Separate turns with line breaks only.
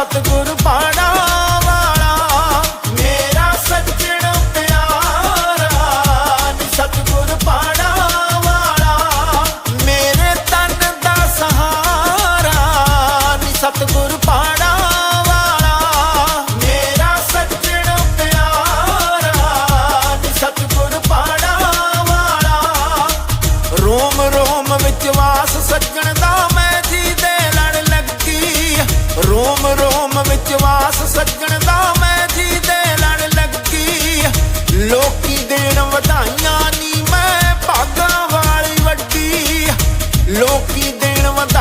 ਸਤਗੁਰ ਪਾਣਾ ਵਿੱਚ ਸੱਜਣ ਦਾ ਮੈਂ ਜੀ ਦੇ ਲੜ ਲੱਗੀ। ਲੋਕੀ ਦੇਣ ਵਧਾਈਆਂ ਨੀ ਮੈਂ ਭਾਗਾਂ ਵਾਲੀ ਵੱਡੀ। ਲੋਕੀ ਦੇਣ ਵਧਾਈਆਂ